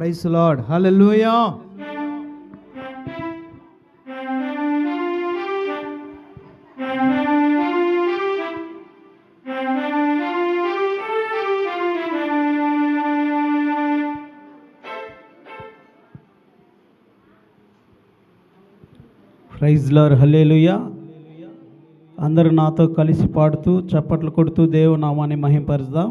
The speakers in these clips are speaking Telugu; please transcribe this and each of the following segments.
Praise lord hallelujah praise hallelujah అందరూ నాతో కలిసి పాడుతూ చప్పట్లు కొడుతూ దేవు నామాన్ని మహింపరుద్దాం.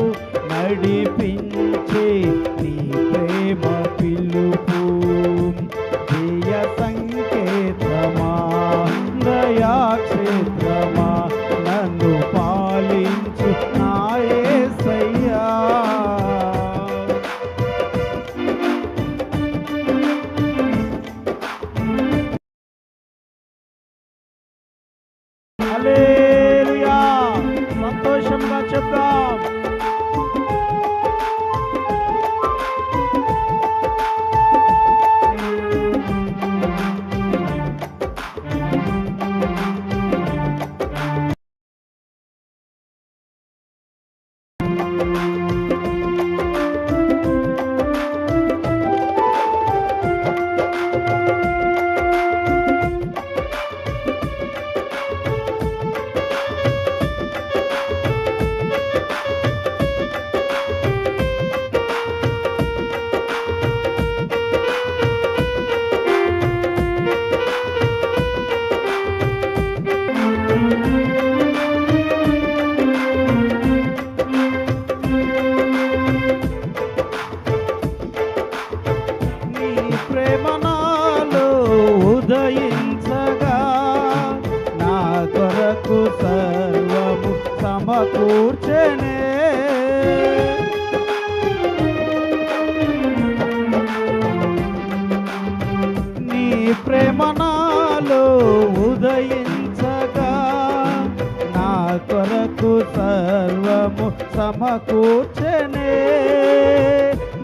నడిపించే కూర్చనే. నీ ప్రేమ నాలో ఉదయించగా నా కొరకు సర్వము సమకూర్చనే.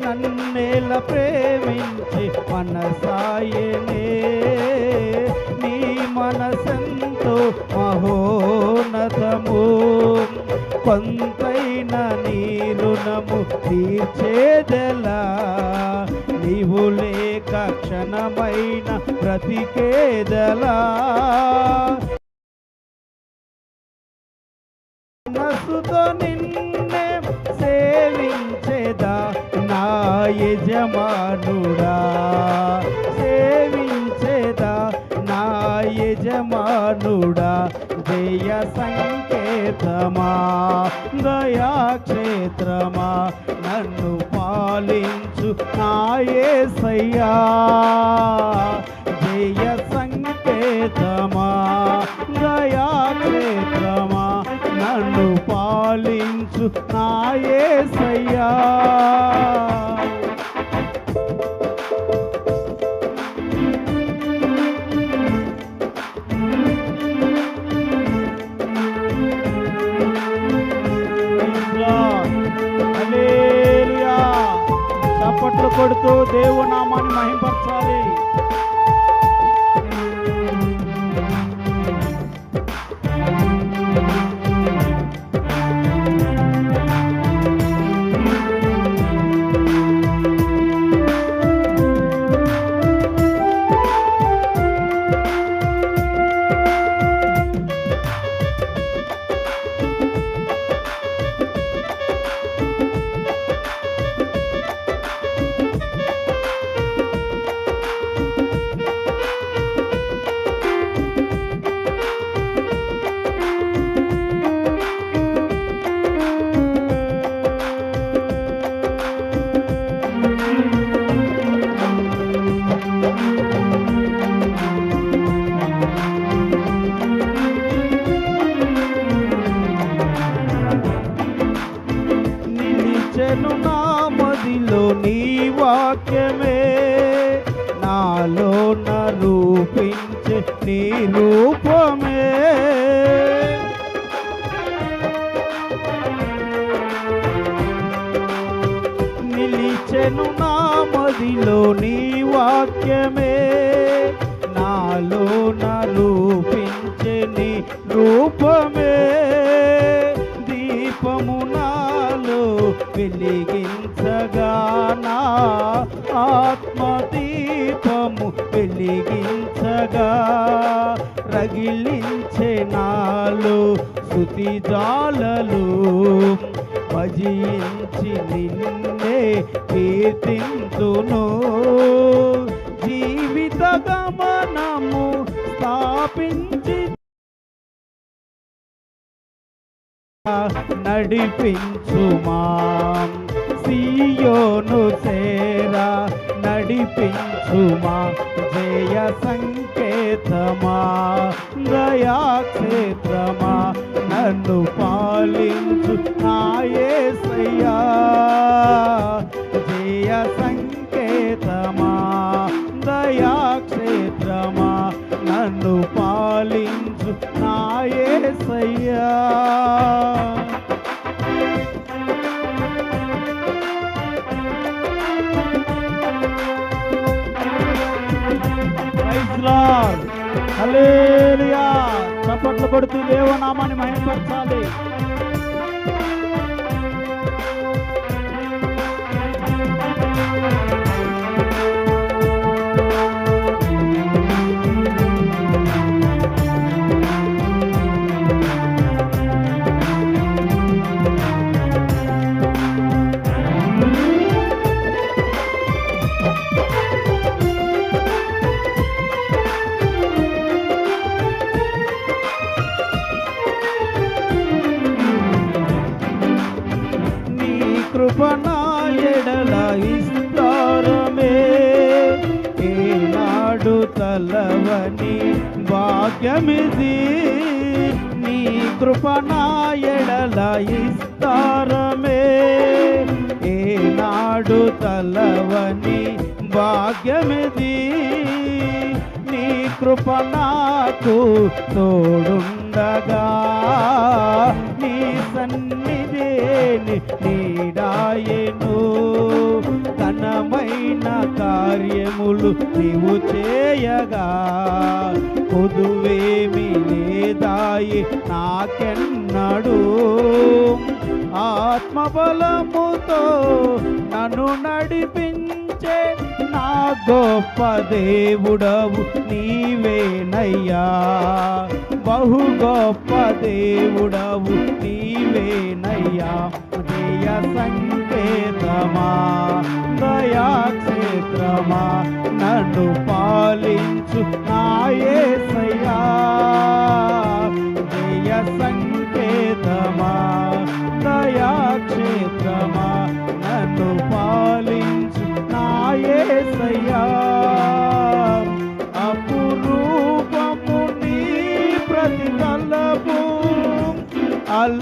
నన్నేల ప్రేమించి మనసాయనే. నీ మనసంతో మహోన్నతము. పంతైన నీ రుణము తీర్చేదెలా? నీవు లేక క్షణమైన బ్రతికేదలా? మనసుతో నిన్నే సేవించేదా నా యజమాను? సంకేతమా దయాక్షేత్రమా నన్ను పాలించు నాయే సయ్యా జయ సంకేతమా దయాక్షేత్రమా నన్ను పాలించు నాయే సయ్యా నీ రూపమే. నిలిచెను నా మదిలో నీ వాక్యమే. నాలో నరూపించే నీ రూపమే. దీపము నాలో వెలిగించగా నా ఆత్మ దిగించగా రగిలించే నాలో శృతి జాలలు భజించి నిన్నే కీర్తింతును. జీవిత గమనము స్థాపించి నడిపించుమా. సియోను సేరా నడిపించుమా జయ సంకేతమా దయాక్షేత్రమా నన్ను పాలించు నాయే సయ్యా జయ సంకేతమా దయాక్షేత్రమా నన్ను పాలించు నాయే సయ్యా చప్పట్లు కొడుతూ దేవనామాన్ని మహిమపరచాలి. నీ భాగ్యమిది నీ కృప ఎడల ఇస్తారమే. ఏనాడు తలవని భాగ్యమిది నీ కృపణకు తోడుండగా. నీ సన్నిధేని నీడాయను ఘనమైన కార్యములు నీవు చేయగా పొదువేమి లేదాయి నాకెన్నడు. ఆత్మబలముతో నన్ను నడిపించే నా గొప్ప దేవుడవు నీవేనయ్యా. బహు గొప్ప దేవుడవు నీవేనయ్యా. జయ సంకేతమా దయాక్షేత్రమా నన్ను పాలించు నాయే నాయసయ్యా జయ సంకేతమా దయాక్షేత్రమా నన్ను పాలించు నాయే నాయసయ్యా అపురూపము నీ ప్రతి తలపు అల